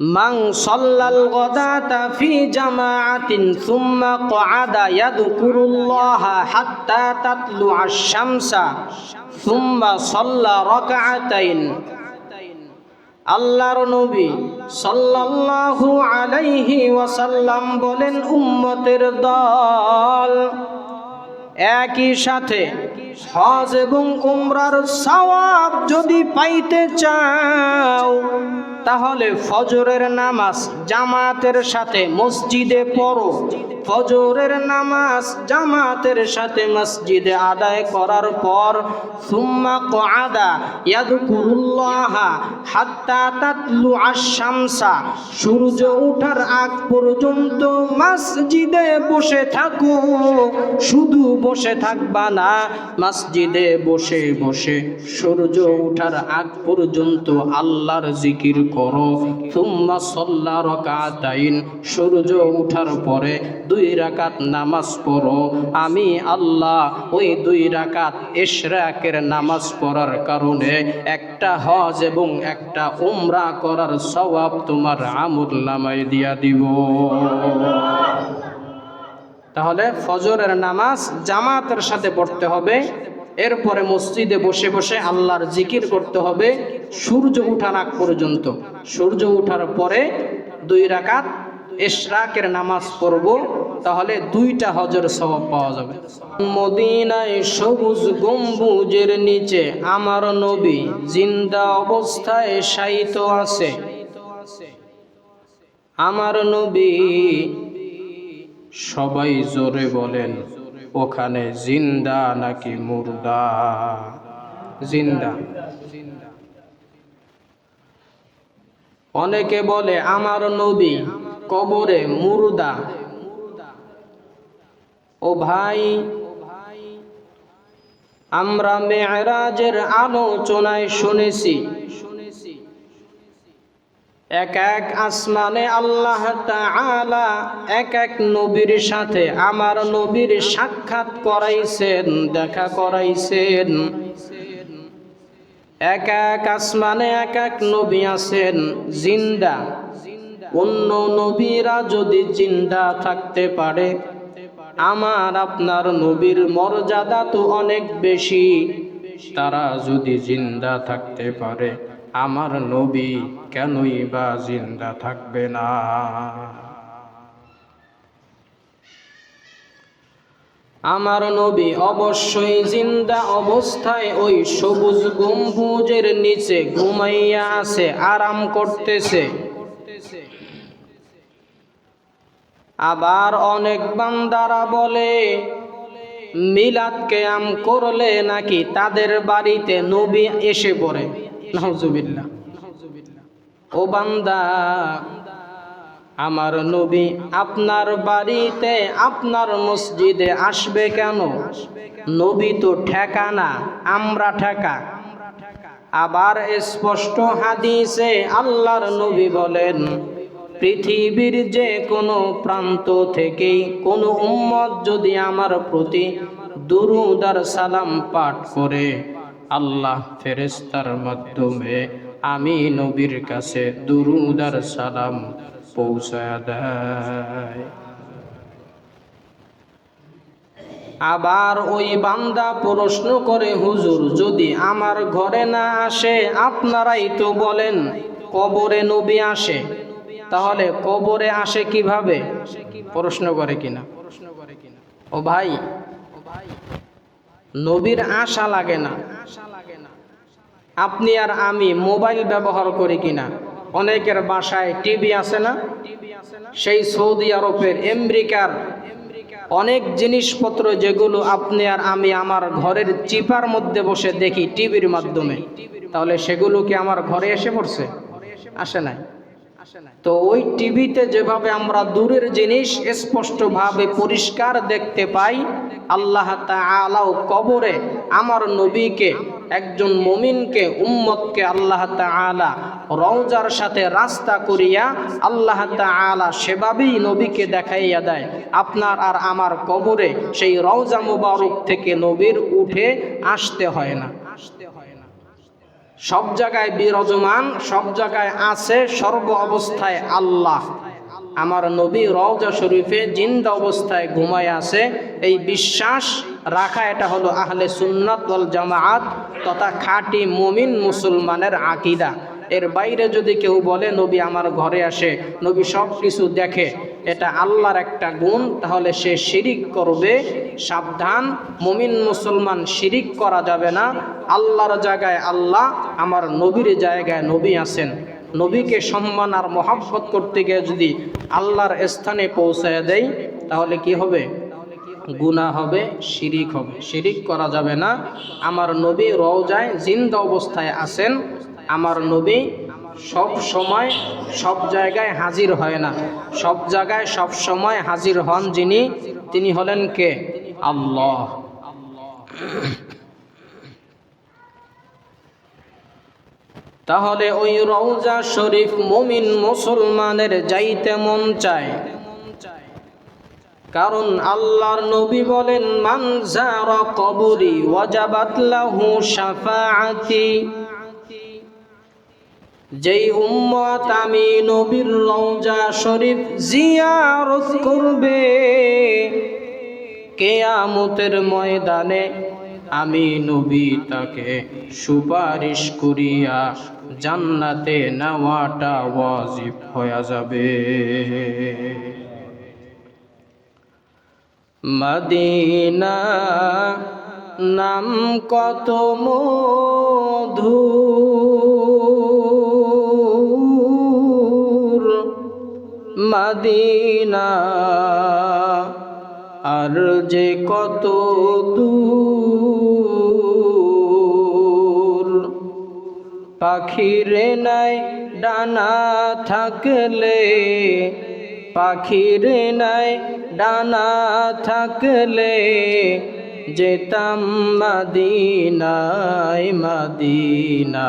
মাং সল্লাল গদাতা ফি সুম্মা হাত্তা শামসা সুম্মা সল্লা আল্লাহর নবী ওয়াসাল্লাম বলেন, উম্মতের দল একই সাথে হজ এবং উমরার সওয়াব যদি পাইতে চাও তাহলে ফজরের নামাজ জামাতের সাথে মসজিদে পড়ো। ফজরের নামাজ জামাতের সাথে মসজিদে আদায় করার পর, সুম্মা কআদা ইয়াদকুরুল্লাহ হাত্তা তাতলু আশ-শামসা। সূর্য ওঠার আগ পর্যন্ত মসজিদে বসে থাকো। শুধু বসে থাকবা না, মসজিদে বসে বসে সূর্য ওঠার আগ পর্যন্ত আল্লাহর জিকির করো। সুম্মা সল্লা রকাতাইন। সূর্য ওঠার পরে দুই রাকাত নামাজ পড়ো। আমি আল্লাহ ওই দুই রাকাত ইশরাকের নামাজ পড়ার কারণে একটা হজ এবং একটা উমরা করার সওয়াব তোমার আমুল নামায় দিয়া দিব। তাহলে ফজরের নামাজ জামাতের সাথে পড়তে হবে। এরপরে মসজিদে বসে বসে আল্লাহর জিকির করতে হবে। সূর্য উঠার আগ পর্যন্ত। সূর্য উঠার পরে দুই রাকাত এশরাকের নামাজ পড়ব। তাহলে দুইটা হজর সওয়াব পাওয়া যাবে। মদিনায় সবুজ গম্বুজের নিচে আমার নবী জিন্দা অবস্থায় শায়িত আছে। আমার নবী সবাই জোরে বলেন, ওখানে জিন্দা নাকি মুর্দা? জিন্দা। অনেকে বলে, আমার নবী কবরে মুর্দা। ও ভাই, আমরা মেয়েরাজের আলোচনায় শুনেছি। এক এক আসমানে আল্লাহ তাআলা, এক এক নবীর সাথে আমার নবীর সাক্ষাৎ করাইছেন, দেখা করাইছেন। এক এক আসমানে এক এক নবী আছেন, জিন্দা। অন্য নবীরা যদি জিন্দা থাকতে পারে আমার আপনার নবীর মর্যাদা তো অনেক বেশি। তারা যদি জিন্দা থাকতে পারে, আমার নবী কেনই বা জিন্দা থাকবে না? আমার নবী অবশ্যই জিন্দা অবস্থায় ওই সবুজ গম্বুজের নিচে ঘুমাইয়া আছে, আরাম করতেছে। আবার অনেক বান্দারা বলে, মিলাদ কেয়াম করলে নাকি তাদের বাড়িতে নবী এসে পড়ে? নাউজুবিল্লাহ। ও বান্দা, আমার নবী আপনার বাড়িতে, আপনার মসজিদে আসবে কেন? নবী তো ঠেকা না, আমরা ঠেকা। আবার স্পষ্ট হাদিসে আল্লাহর নবী বলেন পৃথিবীর যে কোনো প্রান্ত থেকেই কোনো উম্মত যদি আমার প্রতি দুরুদার সালাম পাঠ করে, আল্লাহ ফেরেস্তার মাধ্যমে আমি নবীর কাছে দুরুদার সালাম পৌঁছায় দেয়। আবার ওই বান্দা প্রশ্ন করে, হুজুর, যদি আমার ঘরে না আসে, আপনারাই তো বলেন কবরে নবী আসে। তাহলে কবরে আসে কীভাবে? প্রশ্ন করে কিনা। করে কিনা ও ভাই ও ভাই, নবীর আশা লাগে না। আপনি আর আমি মোবাইল ব্যবহার করি কিনা? অনেকের বাসায় টিভি আছে না? সেই সৌদি আরবের, আমেরিকার অনেক জিনিসপত্র যেগুলো আপনি আর আমি আমার ঘরের চিপার মধ্যে বসে দেখি টিভির মাধ্যমে। তাহলে সেগুলো কি আমার ঘরে এসে পড়ছে? আসে নাই। তো ওই টিভিতে যেভাবে আমরা দূরের জিনিস স্পষ্টভাবে পরিষ্কার দেখতে পাই, আল্লাহ তাআলাও কবরে আমার নবীকে, একজন মমিনকে, উম্মতকে আল্লাহ তাআলা রওজার সাথে রাস্তা করিয়া আল্লাহ তাআলা সেভাবেই নবীকে দেখাইয়া দেয়। আপনার আর আমার কবরে সেই রওজা মুবারক থেকে নবীর উঠে আসতে হয় না। সব জায়গায় বিরাজমান, সব জায়গায় আছে সর্ব অবস্থায় আল্লাহ। আমার নবী রওজা শরীফে জিন্দা অবস্থায় ঘুমায় আছে। এই বিশ্বাস রাখা এটা হলো আহলে সুন্নাত জামাআত তথা খাঁটি মুমিন মুসলমানের আকিদা। এর বাইরে যদি কেউ বলে, নবী আমার ঘরে আসে, নবী সব কিছু দেখে, এটা আল্লাহর একটা গুণ, তাহলে সে শিরিক করবে, সাবধান। মুমিন মুসলমান শিরিক করা যাবে না। আল্লাহর জায়গায় আল্লাহ, আমার নবীর জায়গায় নবী আছেন। নবীকে সম্মান আর মহাব্বত করতে গিয়ে যদি আল্লাহর স্থানে পৌঁছায় দেয় তাহলে কি হবে? গুণা হবে, শিরিক হবে। শিরিক করা যাবে না। আমার নবী রওজায় জিন্দা অবস্থায় আছেন। আমার নবী সব সময় সব জায়গায় হাজির হয় না। সব জায়গায় সব সময় হাজির হন যিনি, তিনি হলেন কে? আল্লাহ। তাহলে ওই রওজা শরীফ মুমিন মুসলমানের যাইতে মন চায়। কারণ আল্লাহর নবী বলেন, মান যারা কবরি ওয়াজাবাত লাহু শাফাআতি। যেই উম্মত আমি নবীর রওজা শরীফ জিয়ারত করবে, কেয়ামতের ময়দানে আমি নবী তাকে সুপারিশ করিয়া জান্নাতে নেওয়াটা ওয়াজিব হয়ে যাবে। মদিনা নাম কত মধুর মদিনা। আর যে কত দূর, পাখিরে নাই ডানা থাকলে, পাখিরে নাই ডানা থাকলে, যেতাম মাদিনায় মাদিনা।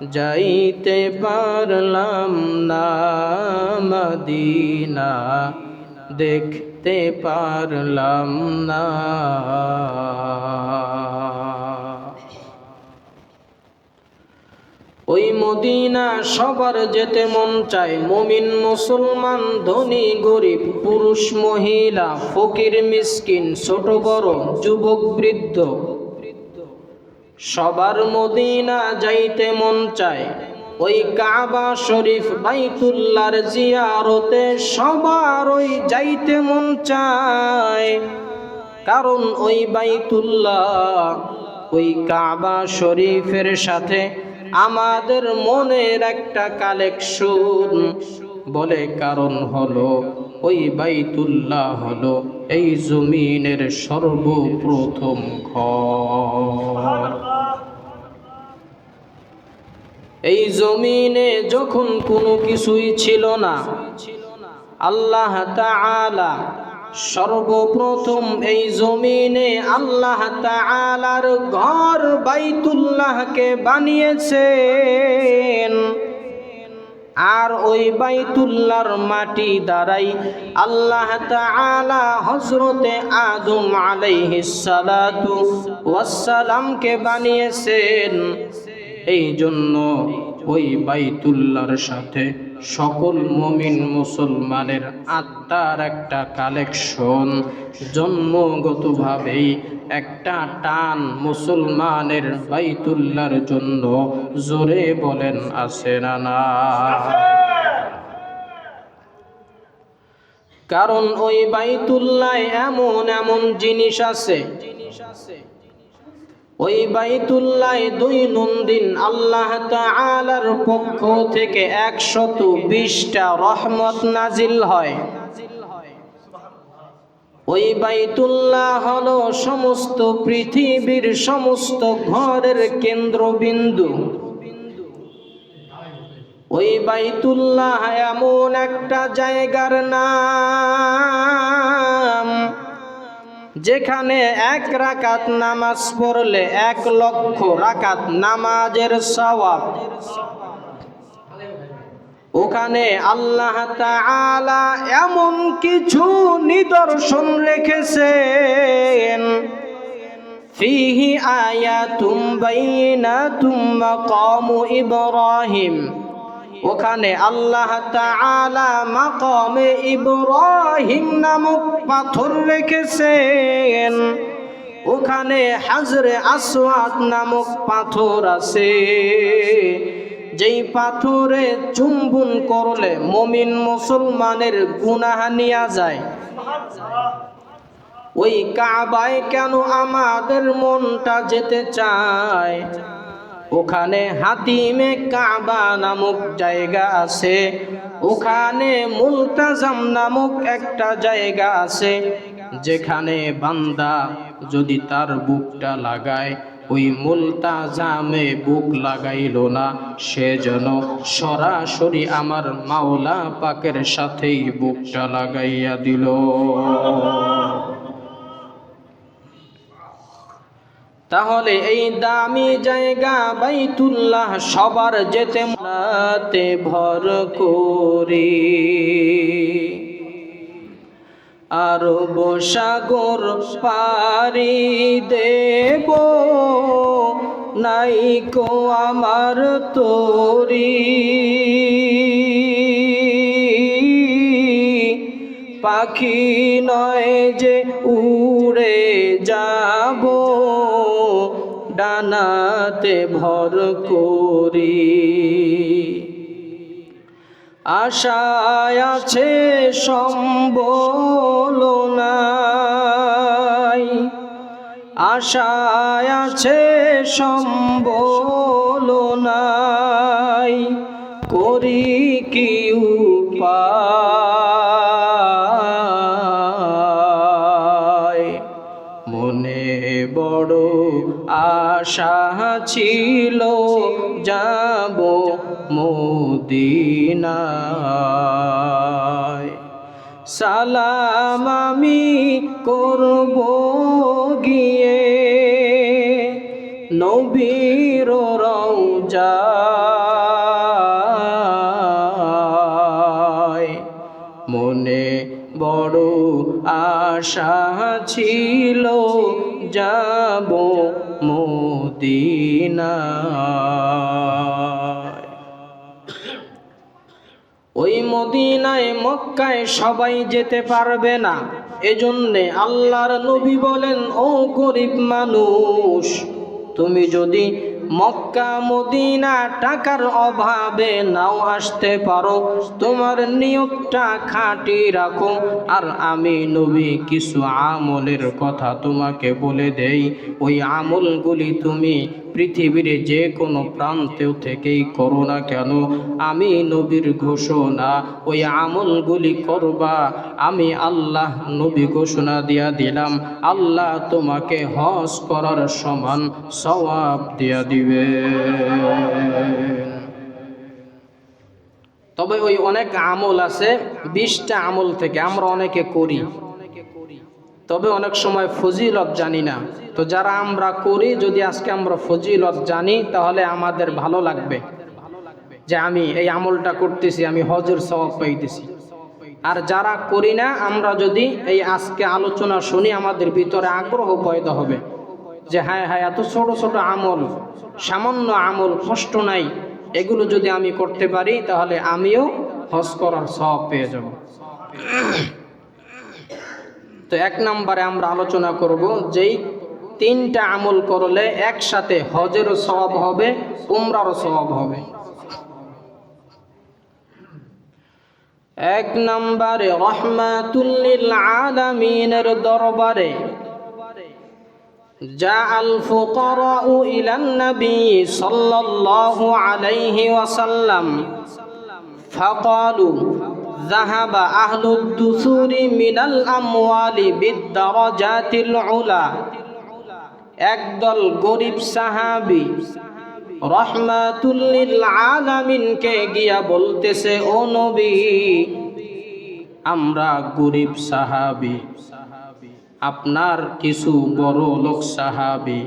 যাইতে পারলাম না মদিনা, দেখতে পারলাম না। ওই মদিনা সবার যেতে মন চায়, মমিন, মুসলমান, ধনী, গরিব, পুরুষ, মহিলা, ফকির, মিসকিন, ছোট, বড়, যুবক, বৃদ্ধ। সবার মদিনা যাইতে মন চায়। ওই কাবা শরীফ বাইতুল্লার জিয়ারতে সবার ওই যাইতে মন চায়। কারণ ওই বাইতুল্লাহ, ওই কাবা শরীফের সাথে আমাদের মনের একটা কালেকশন। বলে কারণ হলো ওই বাইতুল্লাহ হলো এই জমিনের সর্বপ্রথম ঘর। এই জমিনে যখন কোনো কিছুই ছিল না, আল্লাহ তাআলা সর্বপ্রথম এই জমিনে আল্লাহ তাআলার ঘর বাইতুল্লাহকে বানিয়েছেন। আর ওই বাইতুল্লার মাটি দ্বারাই আল্লাহ তাআলা হজরতে আদম আলাইহিস সালাতু ওয়াসসালামকে বানিয়েছেন। এই জন্য ওই বাইতুল্লার সাথে সকল মমিন মুসলমানের আত্মার একটা কালেকশন। জন্মগতভাবেই একটা টান মুসলমানের বাইতুল্লার জন্য জোরে বলেন, আছে না না? কারণ ওই বাইতুল্লায় এমন এমন জিনিস আছে জিনিস আছে ওই বাইতুল্লায় দৈনন্দিন আল্লাহ তাআলার পক্ষ থেকে একশত বিশটা রহমত নাজিল হয়। ওই বাইতুল্লাহ হলো সমস্ত পৃথিবীর সমস্ত ঘরের কেন্দ্রবিন্দু। ওই বাইতুল্লাহ এমন একটা জায়গার নাম। যেখানে এক রাকাত নামাজ পড়লে এক লক্ষ রাকাত নামাজের সওয়াব। ওখানে আল্লাহ তাআলা এমন কিছু নিদর্শন রেখেছেন। ফিহি আয়াতুম বাইনাতুম মাকামু ইব্রাহিম। ওখানে আল্লাহ তাআলা মাকামে ইব্রাহিম নামক পাথর রেখেছেন। ওখানে হাজরে আসওয়াদ নামক পাথর আছে। যেই পাথরে চুম্বন করলে মমিন মুসলমানের গুনাহ নিয়া যায়। ওই কাবায় কেন আমাদের মনটা যেতে চায়? ওখানে হাতিমে কাবা নামক জায়গা আছে। ওখানে মুলতাজাম নামক একটা জায়গা আছে, যেখানে বান্দা যদি তার বুকটা লাগায়, ওই মুলতাজামে বুক লাগাইল না, সে যেন সরাসরি আমার মাওলা পাকের সাথেই বুকটা লাগাইয়া দিল। তাহলে এই দামি জায়গা বাইতুল্লাহ সবার যেতে মনাতে ভর করে। আর সাগর পারি দেব, নাই কো আমার তোরি। পাখি নয় যে উড়ে যাব ডানাতে ভর করি। আশায় আছে সম্বল নাই। আশায় আছে সম্বল নাই। করি কি আশা ছিল, যাব মদিনায়। সালাম আমি করব গিয়ে, নবীর রওজায়। মনে বড় আশা ছিল, যাব মদিনায়। ওই মদিনায় মক্কায় সবাই যেতে পারবে না। এজন্যে আল্লাহর নবী বলেন, ও গরিব মানুষ, তুমি যদি মক্কা মদিনা টাকার অভাবে নাও আসতে পারো। তোমার নিয়োগটা খাঁটি রাখো। আর আমি নবী, কিছু আমলের কথা তোমাকে বলে দেই। ওই আমলগুলি তুমি পৃথিবীর যে কোনো প্রান্তেও থেকেই করো না কেন? আমি নবীর ঘোষণা, ওই আমলগুলি করবা। আমি আল্লাহ নবী ঘোষণা দিয়া দিলাম, আল্লাহ তোমাকে হজ করার সমান সওয়াব দিয়া দিবে তবে ওই অনেক আমল আছে, বিশটা আমল থেকে আমরা অনেকে করি। তবে অনেক সময় ফজিলত জানি না। তো যারা আমরা করি, যদি আজকে আমরা ফজিলত জানি, তাহলে আমাদের ভালো লাগবে। যে আমি এই আমলটা করতেছি, আমি হজের সবাব পাইতেছি। আর যারা করি না, আমরা যদি এই আজকে আলোচনা শুনি, আমাদের ভিতরে আগ্রহ পয়দা হবে। যে হ্যাঁ হ্যাঁ এত ছোট ছোট আমল, সামান্য আমল, কষ্ট নাই। এগুলো যদি আমি করতে পারি, তাহলে আমিও হজ করার সব পেয়ে যাব। তো এক নম্বরে আমরা আলোচনা করব যেই তিনটা আমল করলে একসাথে হজেরও স্বভাব হবে, উমরারও স্বভাব হবে। এক নম্বরে রহমাতুল্লিল আলামিনের দরবারে যা আল ফুকরাউ ইলান সাল্লাল্লাহু আলাইহি ওয়াসাল্লাম ফাকালু ذهب أهل الدثور من الأموال بالدرجات العلى একদল গরিব সাহাবি রহমাতুল্লিল আলামিনকে গিয়া বলতেছে ও নবী আমরা গরিব সাহাবি আপনার কিছু বড় লোক সাহাবি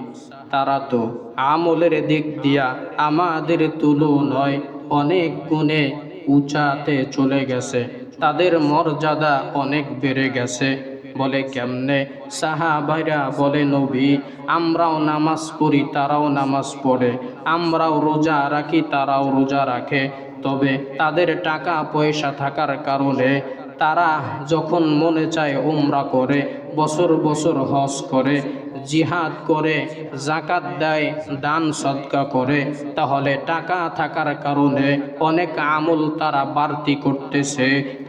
তারা তো আমলের দিক দিয়া আমাদের তুলনায় অনেক গুণে উঁচাতে চলে গেছে। তাদের মর্যাদা অনেক বেড়ে গেছে। বলে কেমনে? সাহাবাইরা বলে, নবী, আমরাও নামাজ পড়ি, তারাও নামাজ পড়ে। আমরাও রোজা রাখি, তারাও রোজা রাখে। তবে তাদের টাকা পয়সা থাকার কারণে তারা যখন মনে চায় উমরা করে, বছর বছর হজ করে জিহাদ করে জাকাত দেয়, দান সদকা করে, তাহলে টাকা থাকার কারণে অনেক আমল তারা বাড়তি করতেছে,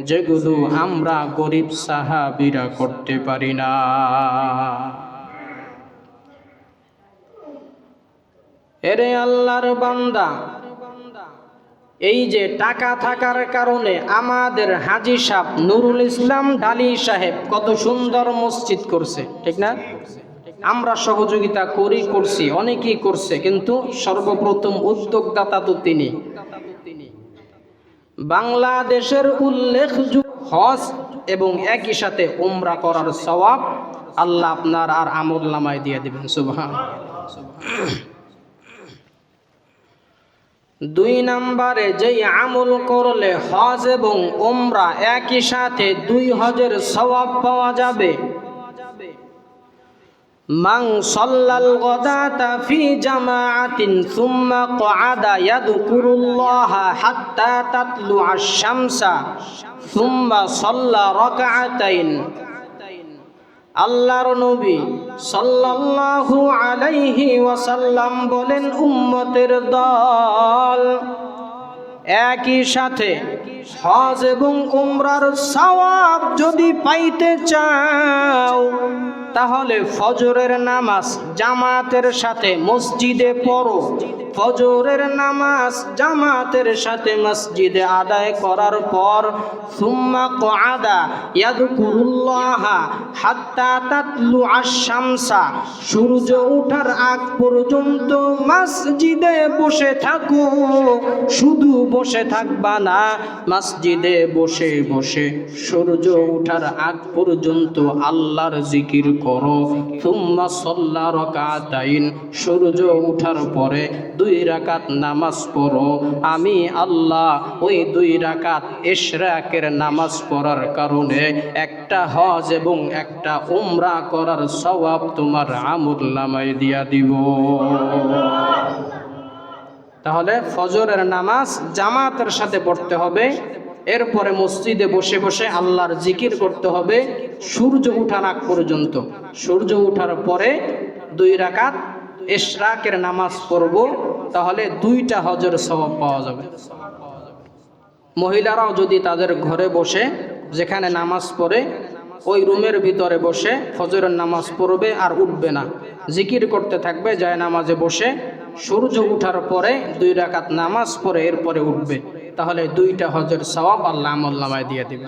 যেগুলো আমরা গরিব সাহাবিরা করতে পারি না। এরে আল্লাহর বান্দা, এই যে টাকা থাকার কারণে আমাদের হাজি সাহেব নুরুল ইসলাম ডালি সাহেব কত সুন্দর মসজিদ করছে, ঠিক না? আমরা সহযোগিতা করি করছি, অনেকেই করছে, কিন্তু সর্বপ্রথম উদ্যোগদাতা তো তিনি। বাংলাদেশের উল্লেখযোগ্য হজ এবং একই সাথে উমরা করার সওয়াব আল্লাহ আপনার আর আমল নামায় দিয়ে দেবেন, সুবহান। দুই নম্বরে, যেই আমল করলে হজ এবং ওমরা একই সাথে দুই হজের সওয়াব পাওয়া যাবে মান সাল্লাল গদাতা ফি জামাআতিন সুম্মা ক্বাদা ইয়াযকুরুল্লাহা হাত্তা তাতলু আশ-শামসা সুম্মা সাল্লা রাকআতাইন। আল্লাহর নবী সাল্লাল্লাহু আলাইহি ওয়াসাল্লাম বলেন, উম্মতের দল একই সাথে হজ এবং উমরার সওয়াব যদি পাইতে চাও তাহলে ফজরের নামাজ জামাতের সাথে মসজিদে পড়ো। ফজরের নামাজ জামাতের সাথে মসজিদে আদায় করার পর, সুম্মা কআদা ইয়াদকুরুল্লাহা হাত্তা তাতলু আশ-শামসা। সূর্য ওঠার আগ পর্যন্ত মসজিদে বসে থাকো। শুধু বসে থাকবা না, মসজিদে বসে বসে সূর্য ওঠার আগ পর্যন্ত আল্লাহর জিকির করো। তুম্মা সল্লা রকাতাইন। সূর্য ওঠার পরে দুই রাকাত নামাজ পড়ো। আমি আল্লাহ ওই দুই রাকাত ইশরাকের নামাজ পড়ার কারণে একটা হজ এবং একটা উমরা করার সওয়াব তোমার আমল নামায় দিয়া দিব। তাহলে ফজরের নামাজ জামাতের সাথে পড়তে হবে। এরপরে মসজিদে বসে বসে আল্লাহর জিকির করতে হবে সূর্য উঠার আগ পর্যন্ত। সূর্য উঠার পরে দুই রাকাত ইশরাকের নামাজ পড়ব, তাহলে দুইটা হজের সওয়াব পাওয়া যাবে। মহিলারাও যদি তাদের ঘরে বসে, যেখানে নামাজ পড়ে, ওই রুমের ভিতরে বসে ফজরের নামাজ পড়বে আর উঠবে না। জিকির করতে থাকবে, যায় নামাজে বসে সূর্য উঠার পরে দুই রাকাত নামাজ পড়ে এরপরে উঠবে তাহলে দুইটা হজের সওয়াব আল্লাহ আমল নামায় দিয়ে দিবে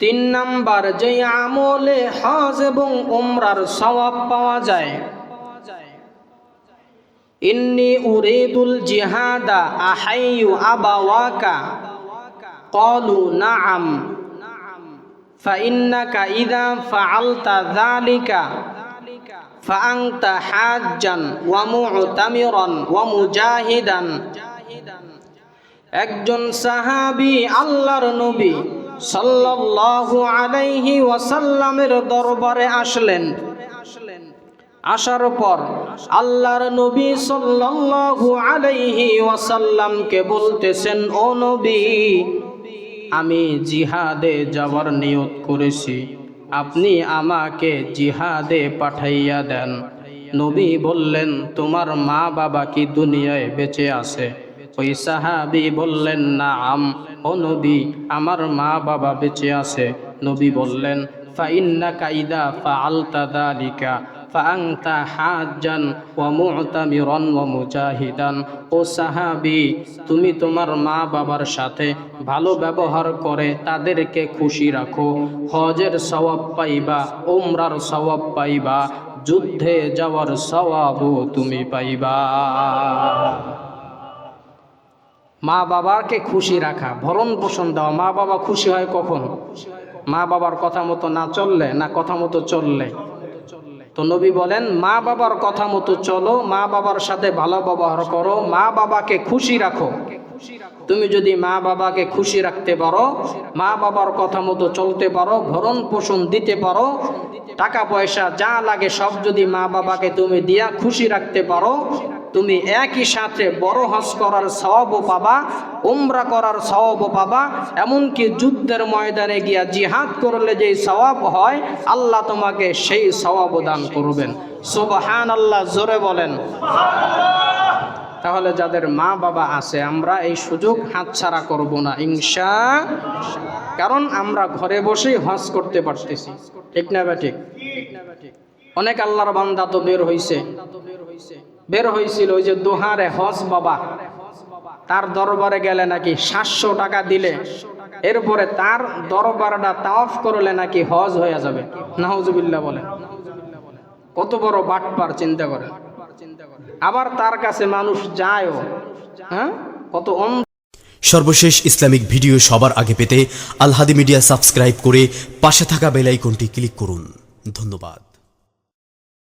তিন নাম্বার যে আমলে হজ এবং উমরার সওয়াব পাওয়া যায় ইন্নি উরিদুল জিহাদা আহাইয়ু আবাওয়াকা قالوا نعم فإنك إذا فعلت ذلك فأنت حاجا ومعتمرا ومجاهدا একজন সাহাবি আল্লাহর নবী সাল্লাল্লাহু আলাইহি ওয়াসাল্লামের দরবারে আসলেন আসার পর আল্লাহর নবী সাল্লাল্লাহু আলাইহি ওয়াসাল্লামকে বলতেছেন ও নবী আমি জিহাদে যাওয়ার নিয়ত করেছি আপনি আমাকে জিহাদে পাঠাইয়া দেন। নবী বললেন, তোমার মা বাবা কি দুনিয়ায় বেঁচে আছে? ওই সাহাবি বললেন না আম ও নবী, আমার মা বাবা বেঁচে আছে। নবী বললেন ফাইন্না কাইদা ফা দালিকা। فأنت حاجا ومعتمرا ومجاهدا ও সাহাবি তুমি তোমার মা বাবার সাথে ভালো ব্যবহার করে তাদেরকে খুশি রাখো হজের সওয়াব পাইবা উমরার সওয়াব পাইবা যুদ্ধে যাওয়ার সওয়াবও তুমি পাইবা মা বাবাকে খুশি রাখা ভরণ পোষণ দেওয়া মা বাবা খুশি হয় কখন মা বাবার কথা মতো না চললে না কথা মতো চললে তো নবী বলেন, মা বাবার কথা মতো চলো, মা বাবার সাথে ভালো ব্যবহার করো, মা বাবাকে খুশি রাখো। তুমি যদি মা বাবাকে খুশি রাখতে পারো, মা বাবার কথা মতো চলতে পারো, ভরণ পোষণ দিতে পারো, টাকা পয়সা যা লাগে সব যদি মা বাবাকে তুমি দিয়া খুশি রাখতে পারো তুমি একই সাথে বড় হজ করার সওয়াবও পাবা, উমরা করার সওয়াবও পাবা, এমনকি যুদ্ধের ময়দানে গিয়া জিহাদ করলে যেই সওয়াব হয়, আল্লাহ তোমাকে সেই সওয়াব দান করবেন। সুবহান আল্লাহ জোরে বলেন। তাহলে যাদের মা বাবা আছে, আমরা এই সুযোগ হাতছাড়া করব না, ইনশা কারণ আমরা ঘরে বসেই হজ করতে পারতেছি। ঠিক না বা ঠিক? অনেক আল্লাহর বান্দা তো বের হইছে। বের হয়েছিল ওই যে দোহারে হজ বাবা। তার দরবারে গেলে নাকি সাতশো টাকা দিলে। এরপরে তার দরবারটা তাওয়াফ করলে নাকি হজ হয়ে যাবে। নাহজুবিল্লাহ বলে। কত বড় বাটপার চিন্তা করে। আবার তার কাছে মানুষ যায়ও। হ্যাঁ? কত সর্বশেষ ইসলামিক ভিডিও সবার আগে পেতে আলহাদি মিডিয়া সাবস্ক্রাইব করে পাশে থাকা বেল আইকনটি ক্লিক করুন। ধন্যবাদ।